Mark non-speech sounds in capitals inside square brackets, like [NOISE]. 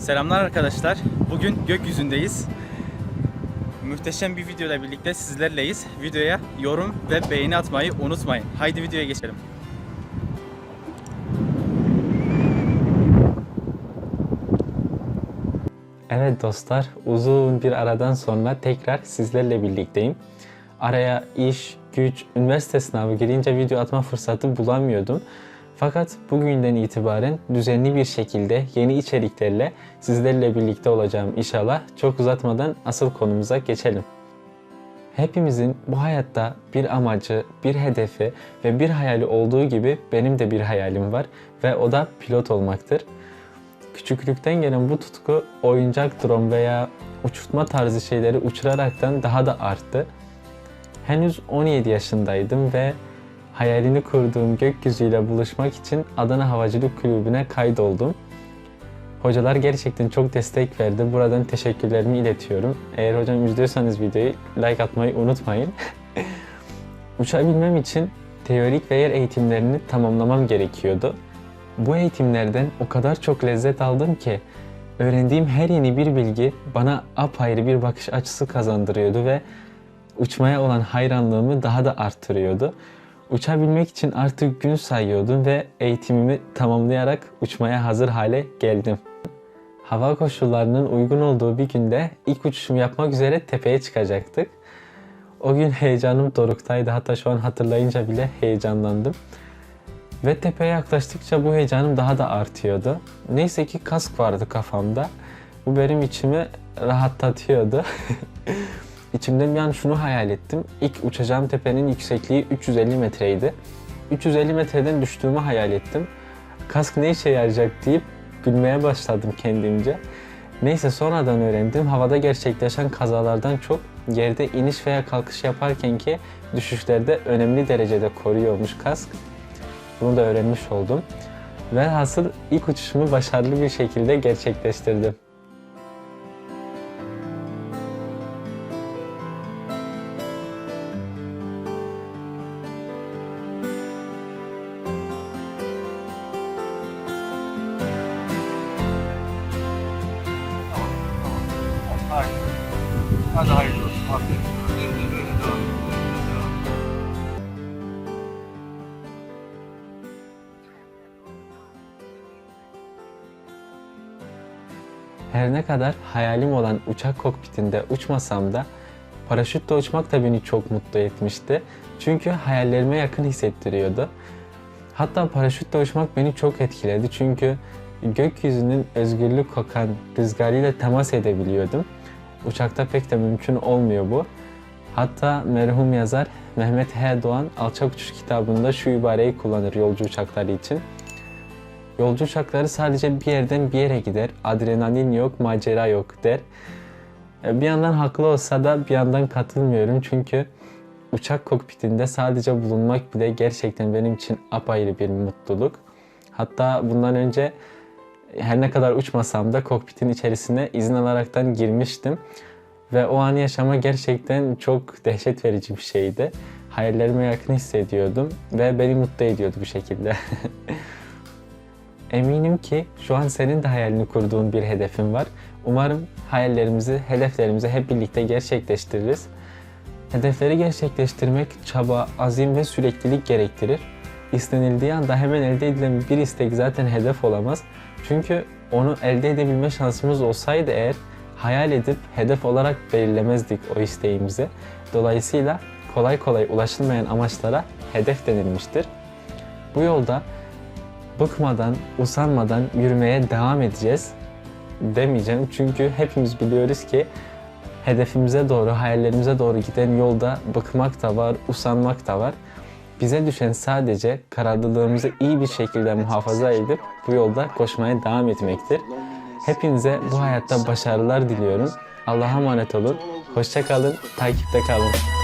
Selamlar arkadaşlar. Bugün gökyüzündeyiz. Muhteşem bir videoyla birlikte sizlerleyiz. Videoya yorum ve beğeni atmayı unutmayın. Haydi videoya geçelim. Evet dostlar, uzun bir aradan sonra tekrar sizlerle birlikteyim. Araya iş, güç, üniversite sınavı girince video atma fırsatı bulamıyordum. Fakat bugünden itibaren düzenli bir şekilde yeni içeriklerle sizlerle birlikte olacağım inşallah. Çok uzatmadan asıl konumuza geçelim. Hepimizin bu hayatta bir amacı, bir hedefi ve bir hayali olduğu gibi benim de bir hayalim var ve o da pilot olmaktır. Küçüklükten gelen bu tutku oyuncak drone veya uçurtma tarzı şeyleri uçuraraktan daha da arttı. Henüz 17 yaşındaydım ve hayalini kurduğum gökyüzüyle buluşmak için Adana Havacılık Kulübü'ne kaydoldum. Hocalar gerçekten çok destek verdi. Buradan teşekkürlerimi iletiyorum. Eğer hocam izliyorsanız videoyu like atmayı unutmayın. [LAUGHS] Uçabilmem için teorik ve yer eğitimlerini tamamlamam gerekiyordu. Bu eğitimlerden o kadar çok lezzet aldım ki öğrendiğim her yeni bir bilgi bana apayrı bir bakış açısı kazandırıyordu ve uçmaya olan hayranlığımı daha da arttırıyordu. Uçabilmek için artık gün sayıyordum ve eğitimimi tamamlayarak uçmaya hazır hale geldim. Hava koşullarının uygun olduğu bir günde ilk uçuşumu yapmak üzere tepeye çıkacaktık. O gün heyecanım doruktaydı. Hatta şu an hatırlayınca bile heyecanlandım. Ve tepeye yaklaştıkça bu heyecanım daha da artıyordu. Neyse ki kask vardı kafamda. Bu benim içimi rahatlatıyordu. [LAUGHS] İçimden bir an şunu hayal ettim. İlk uçacağım tepenin yüksekliği 350 metreydi. 350 metreden düştüğümü hayal ettim. Kask ne işe yarayacak deyip gülmeye başladım kendimce. Neyse sonradan öğrendim. Havada gerçekleşen kazalardan çok yerde iniş veya kalkış yaparken ki düşüşlerde önemli derecede koruyormuş kask. Bunu da öğrenmiş oldum. Velhasıl ilk uçuşumu başarılı bir şekilde gerçekleştirdim. Hadi hayırlı olsun. Aferin. Öyle, öyle devam et. Öyle devam et. Her ne kadar hayalim olan uçak kokpitinde uçmasam da paraşütle uçmak da beni çok mutlu etmişti. Çünkü hayallerime yakın hissettiriyordu. Hatta paraşütle uçmak beni çok etkiledi çünkü gökyüzünün özgürlük kokan rüzgarıyla temas edebiliyordum. Uçakta pek de mümkün olmuyor bu. Hatta merhum yazar Mehmet H. Doğan Alçak Uçuş kitabında şu ibareyi kullanır yolcu uçakları için. Yolcu uçakları sadece bir yerden bir yere gider. Adrenalin yok, macera yok der. E, Bir yandan haklı olsa da bir yandan katılmıyorum çünkü uçak kokpitinde sadece bulunmak bile gerçekten benim için apayrı bir mutluluk. Hatta bundan önce her ne kadar uçmasam da kokpitin içerisine izin alaraktan girmiştim. Ve o anı yaşama gerçekten çok dehşet verici bir şeydi. Hayallerime yakın hissediyordum ve beni mutlu ediyordu bu şekilde. [LAUGHS] Eminim ki şu an senin de hayalini kurduğun bir hedefin var. Umarım hayallerimizi, hedeflerimizi hep birlikte gerçekleştiririz. Hedefleri gerçekleştirmek çaba, azim ve süreklilik gerektirir. İstenildiği anda hemen elde edilen bir istek zaten hedef olamaz. Çünkü onu elde edebilme şansımız olsaydı eğer hayal edip hedef olarak belirlemezdik o isteğimizi. Dolayısıyla kolay kolay ulaşılmayan amaçlara hedef denilmiştir. Bu yolda bıkmadan, usanmadan yürümeye devam edeceğiz demeyeceğim. Çünkü hepimiz biliyoruz ki hedefimize doğru, hayallerimize doğru giden yolda bıkmak da var, usanmak da var. Bize düşen sadece kararlılığımızı iyi bir şekilde muhafaza edip bu yolda koşmaya devam etmektir. Hepinize bu hayatta başarılar diliyorum. Allah'a emanet olun. Hoşça kalın, takipte kalın.